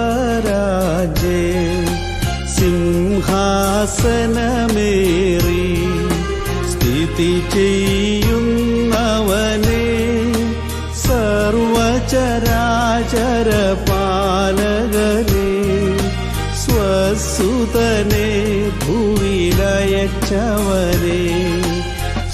സ്വർഗരാജേ സിംഹാസനമേറി സ്ഥിതി ചെയ്യുന്നവനെ സർവചരാചരപാലകനെ സ്വസുതനെ ഭൂവിലയച്ചവനെ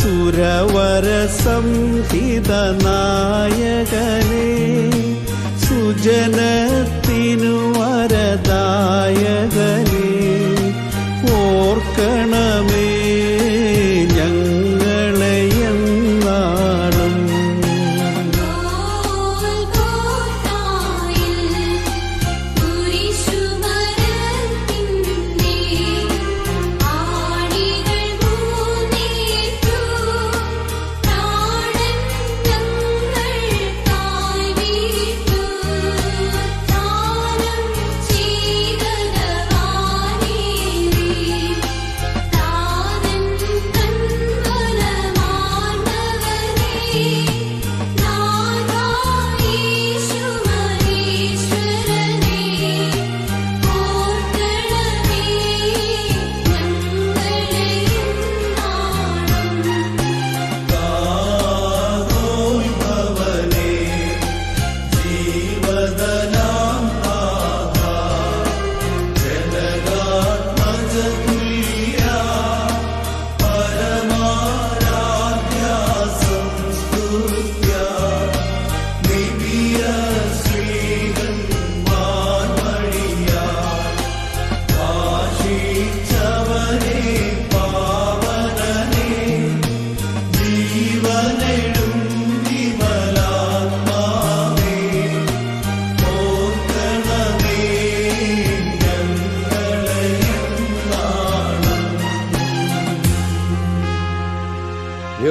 സുരവര നായകനെ സുജനത്തിനു വരദായകനെ ഓർക്കണമേ.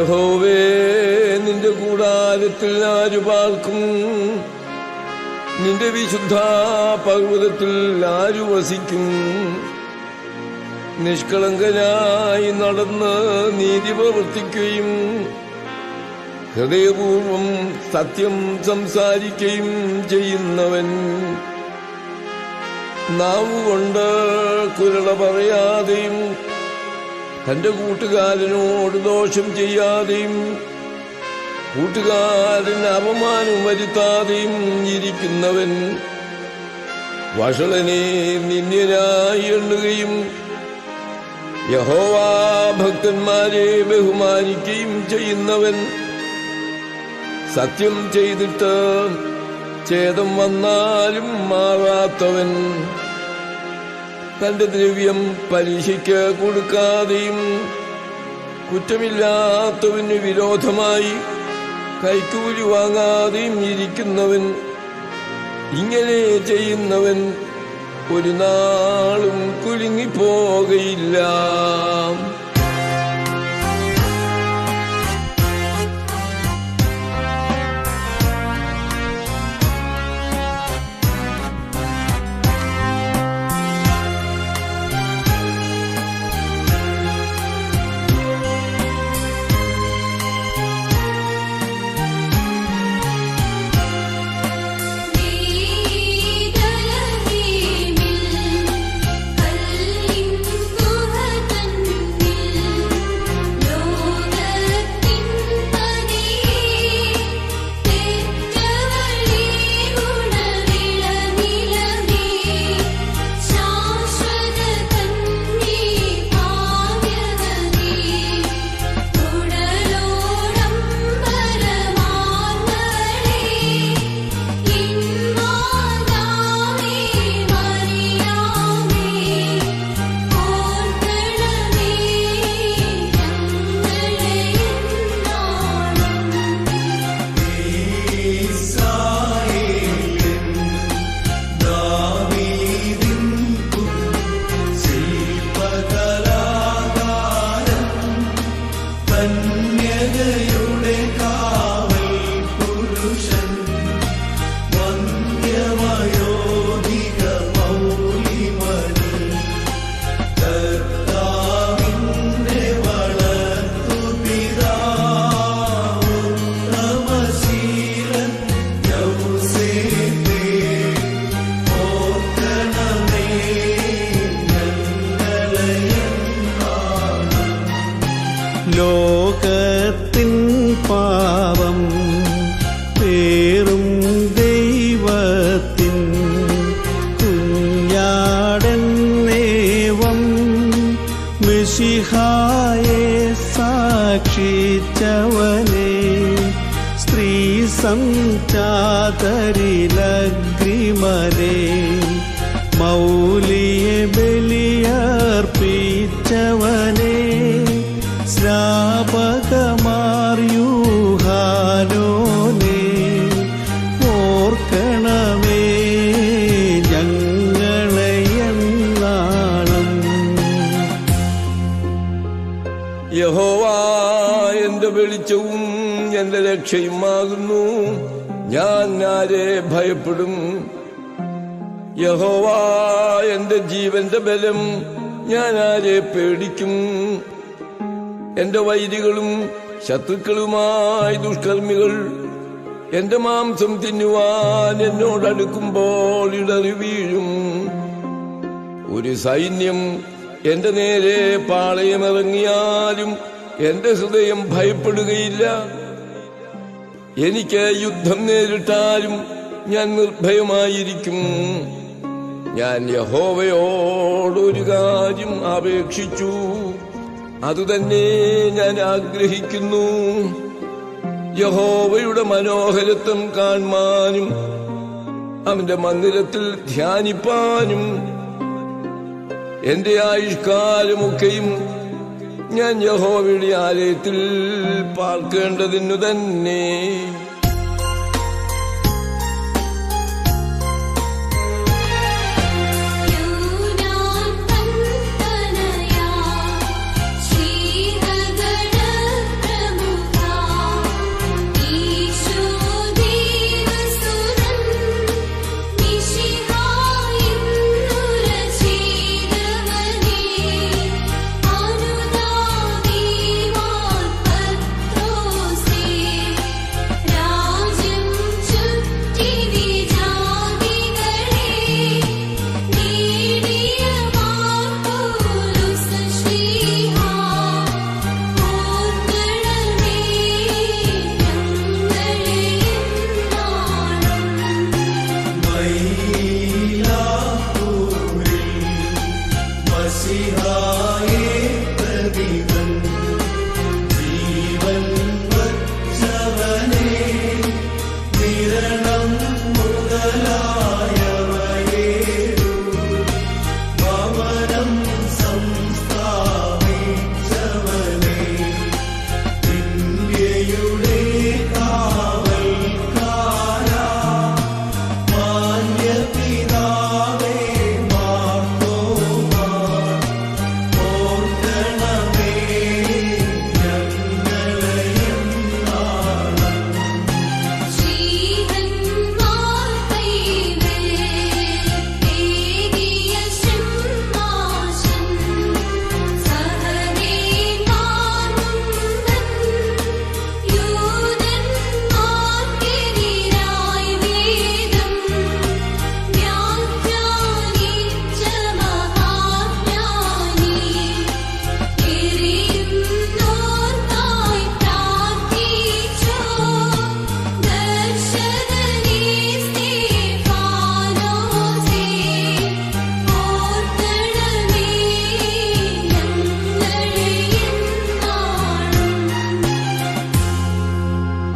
യഹോവേ നിന്റെ കൂടാരത്തിൽ ആരുപാർക്കും നിന്റെ വിശുദ്ധ പർവതത്തിൽ ആരു വസിക്കും? നിഷ്കളങ്കനായി നടന്ന് നീതി പ്രവർത്തിക്കുകയും ഹൃദയപൂർവം സത്യം സംസാരിക്കുകയും ചെയ്യുന്നവൻ നാവുകൊണ്ട് കുരള പറയാതെയും തന്റെ കൂട്ടുകാരനോട് ദോഷം ചെയ്യാതെയും കൂട്ടുകാരന് അപമാനം വരുത്താതെയും ഇരിക്കുന്നവൻ വഷളനെ നിന്ദ്യനായി എണ്ണുകയും യഹോവാ ഭക്തന്മാരെ ബഹുമാനിക്കുകയും ചെയ്യുന്നവൻ സത്യം ചെയ്തിട്ട് ഛേദം വന്നാലും മാറാത്തവൻ. തന്റെ ദ്രവ്യം പലിശയ്ക്ക് കൊടുക്കാതെയും കുറ്റമില്ലാത്തവന് വിരോധമായി കൈക്കൂലി വാങ്ങാതെയും ഇരിക്കുന്നവൻ ഇങ്ങനെ ചെയ്യുന്നവൻ ഒരു നാളും കുലുങ്ങിപ്പോകയില്ല. സാക്ഷിച്ചവനെ സ്ത്രീ സംചാതരിലഗ്രിമനെ മൗലിയെ ബലിയർപ്പിച്ചവനെ ശ്രാപകമാർയൂഹാലോനെ രക്ഷയുമാകുന്നു ഞാൻ ആരെ ഭയപ്പെടും? യഹോവ എന്റെ ജീവന്റെ ബലം ഞാൻ ആരെ പേടിക്കും? എന്റെ വൈരികളും ശത്രുക്കളുമായി ദുഷ്കർമ്മികൾ എന്റെ മാംസം തിന്നുവാൻ എന്നോടടുക്കുമ്പോൾ ഇടറി വീഴും. ഒരു സൈന്യം എന്റെ നേരെ പാളയമിറങ്ങിയാലും എന്റെ ഹൃദയം ഭയപ്പെടുകയില്ല. എനിക്ക് യുദ്ധം നേരിട്ടാലും ഞാൻ നിർഭയമായിരിക്കും. ഞാൻ യഹോവയോടൊരു കാര്യം അപേക്ഷിച്ചു. അതുതന്നെ ഞാൻ ആഗ്രഹിക്കുന്നു. യഹോവയുടെ മനോഹരത്വം കാണുവാനും അവന്റെ മന്ദിരത്തിൽ ധ്യാനിപ്പാനും എന്റെ ആയുഷ്കാലമൊക്കെയും ഞാൻ യഹോവയുടെ ആലയത്തിൽ പാർക്കേണ്ടതിനു തന്നെ.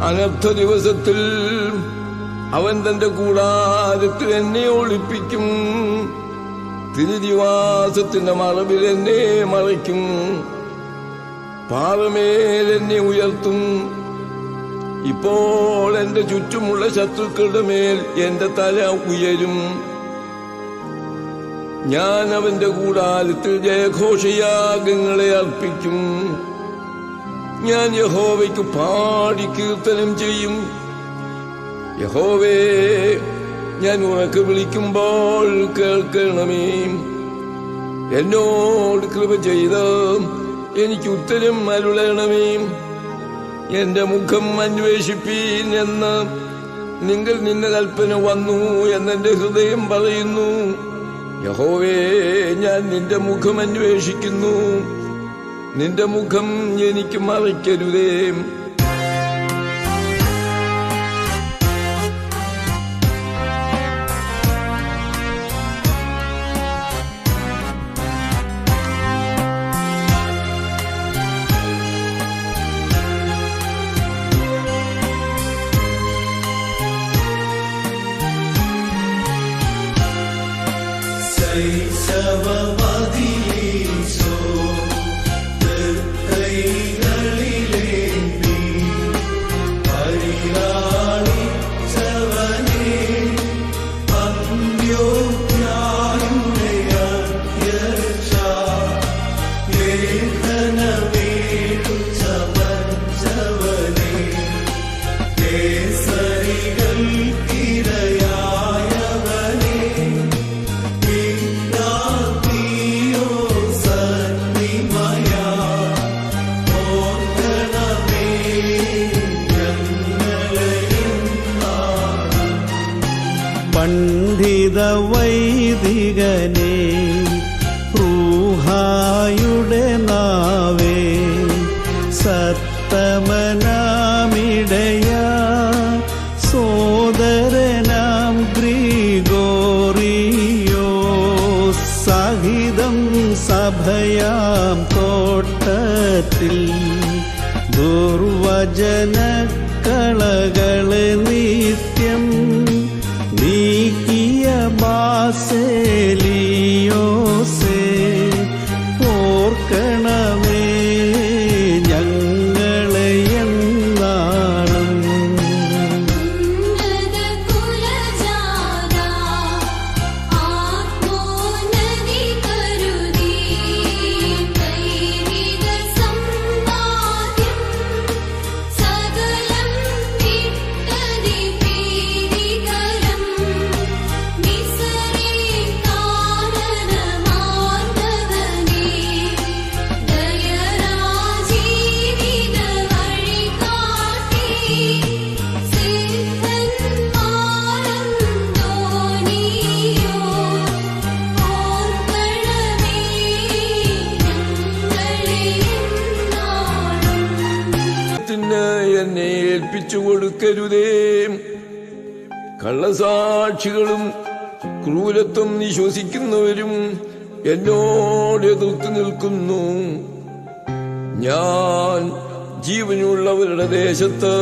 അനർത്ഥ ദിവസത്തിൽ അവൻ തന്റെ കൂടാരത്തിൽ എന്നെ ഒളിപ്പിക്കും. തിരുദിവാസത്തിന്റെ മറവിൽ എന്നെ മറയ്ക്കും. പാറമേൽ എന്നെ ഉയർത്തും. ഇപ്പോൾ എന്റെ ചുറ്റുമുള്ള ശത്രുക്കളുടെ മേൽ എന്റെ തല ഉയരും. ഞാൻ അവന്റെ കൂടാരത്തിൽ ജയഘോഷയാഗങ്ങളെ അർപ്പിക്കും. ഞാൻ യഹോവയ്ക്ക് പാടി കീർത്തനം ചെയ്യും. യഹോവേ ഞാൻ ഉറക്കെ വിളിക്കുമ്പോൾ കേൾക്കണമേ. എന്നോട് കൃപ ചെയ്ത് എനിക്ക് ഉത്തരം അരുളണമേ. എന്റെ മുഖം അന്വേഷിപ്പീൻ എന്ന് നിങ്ങൾ നിന്ന കൽപ്പന വന്നു എന്നെന്റെ ഹൃദയം പറയുന്നു. യഹോവേ ഞാൻ നിന്റെ മുഖം അന്വേഷിക്കുന്നു. നിന്റെ മുഖം എനിക്ക് മറയ്ക്കരുതേ പണ്ഡിത വൈദികനെ റൂഹായുടെ നാവേ സത്തമനാമിടയ സോദരനാം ഗ്രീഗോറിയോ സഹിതം സഭയാം തോട്ടത്തിൽ ദുർവചന കളകളെ കൊടുക്കരുതേ കള്ളസാക്ഷികളും ക്രൂരത്വം വിശ്വസിക്കുന്നവരും എന്നോട് എതിർത്ത് നിൽക്കുന്നു. ഞാൻ ജീവനുള്ളവരുടെ ദേശത്ത്